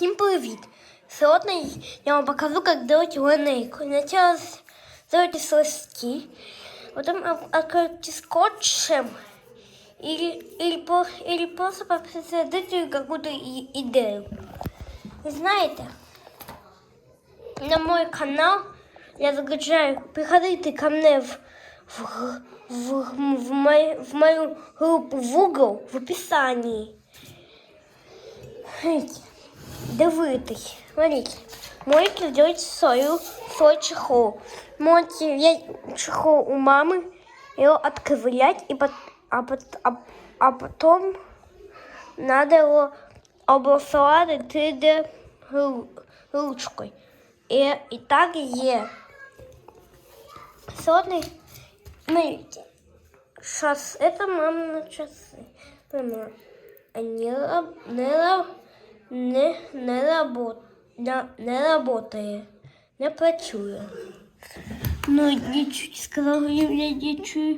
Всем привет! Сегодня я вам покажу, как делать линейку. Сначала сделайте сласти, потом откройте скотчем или, или, или просто посмотрите какую-то идею. Знаете, на мой канал я загружаю, приходите ко мне в, в, в, в, мою, в мою группу в угол в описании. Смотрите, дивитесь, смотрите. Можете сделать свою, свой чехол. Можете взять чехол у мамы, его отковырять, и пот- а, пот- а, а потом надо его областвовать 3D ру- ручкой. И, и так є. Сегодня, смотрите, сейчас это мамины часы. Мама, Они раб- не, раб- не, не, работ, не, не работает, не працює. Ну, нічого сказала, я нічого.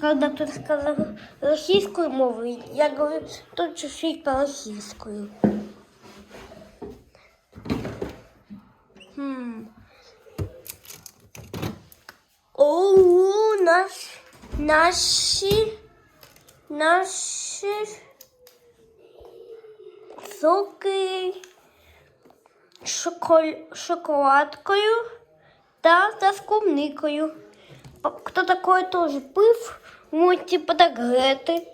Когда кто-то сказал російською мовою, я говорю, тут чуть-чуть по-російською. Хм. О, наш, наші, наші соки шоколь, шоколадкою та, та з клубникою. Хто такое тоже пив, можете подогреты.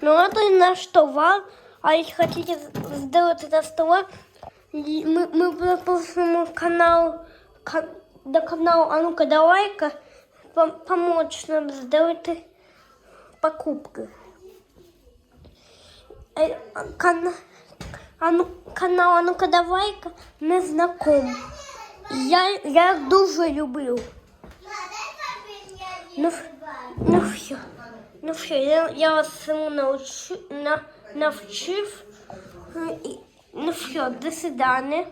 Но это наш товар. А если хотите сделать этот товар, мы, мы попросим канал, ка- до каналу А ну-ка давай-ка пом- помочь нам сделать покупки. Э, кан- а ну, канал А ну-ка давай-ка не знаком. Я, я дуже люблю. Ну, ну все. Ну все, я, я вас всему научу, на, навчив. Ну, Ну все, до свидания.